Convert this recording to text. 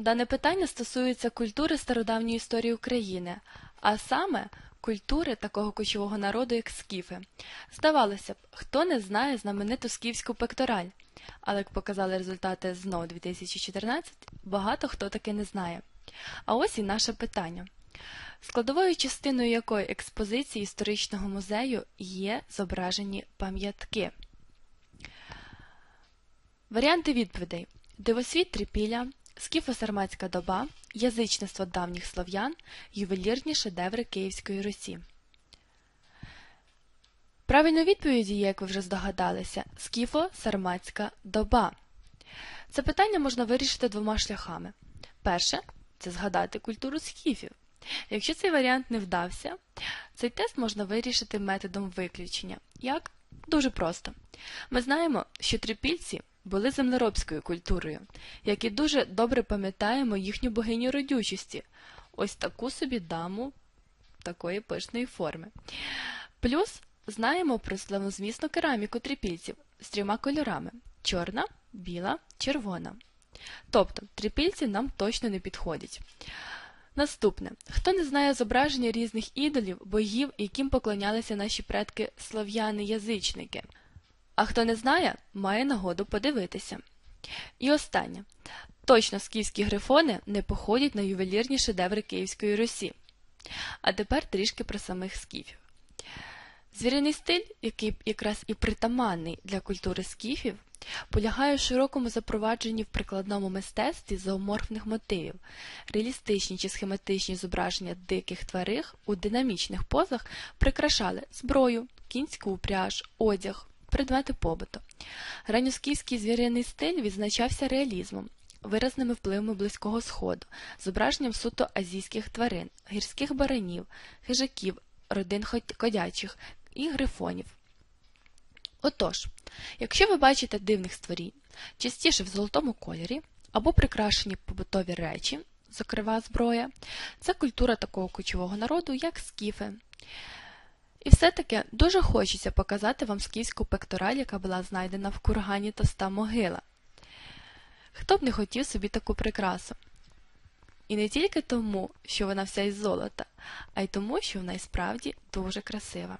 Дане питання стосується культури стародавньої історії України, а саме культури такого кочового народу, як скіфи. Здавалося б, хто не знає знамениту скіфську пектораль, але як показали результати ЗНО 2014, багато хто таки не знає. А ось і наше питання. Складовою частиною якої експозиції історичного музею є зображені пам'ятки. Варіанти відповідей: Дивосвіт Трипілля, Скіфо-Сарматська доба, Язичництво давніх слов'ян, ювелірні шедеври Київської Русі. Правильною відповіді, як ви вже здогадалися, Скіфо-Сарматська доба. Це питання можна вирішити двома шляхами. Перше це згадати культуру скіфів. Якщо цей варіант не вдався, цей тест можна вирішити методом виключення. Як? Дуже просто. Ми знаємо, що трипільці були землеробською культурою, як і дуже добре пам'ятаємо їхню богиню родючості, ось таку собі даму такої пишної форми. Плюс знаємо про славнозвісну кераміку трипільців з трьома кольорами чорна, біла, червона. Тобто трипільці нам точно не підходять. Наступне. Хто не знає зображення різних ідолів, богів, яким поклонялися наші предки слов'яни-язичники? А хто не знає, має нагоду подивитися. І останнє. Точно скіфські грифони не походять на ювелірні шедеври Київської Русі. А тепер трішки про самих скіфів. Звіряний стиль, який якраз і притаманний для культури скіфів, полягає в широкому запровадженні в прикладному мистецтві зооморфних мотивів, реалістичні чи схематичні зображення диких тварин у динамічних позах прикрашали зброю, кінську упряж, одяг, предмети побуту. Ранньоскіфський звіряний стиль відзначався реалізмом, виразними впливами близького сходу, зображенням суто азійських тварин, гірських баранів, хижаків, родин кодячих і грифонів. Отож, якщо ви бачите дивних створінь, частіше в золотому кольорі або прикрашені побутові речі, зокрема зброя, це культура такого кочового народу, як скіфи. І все-таки дуже хочеться показати вам скіфську пектораль, яка була знайдена в кургані Тоста могила. Хто б не хотів собі таку прикрасу? І не тільки тому, що вона вся із золота, а й тому, що вона і справді дуже красива.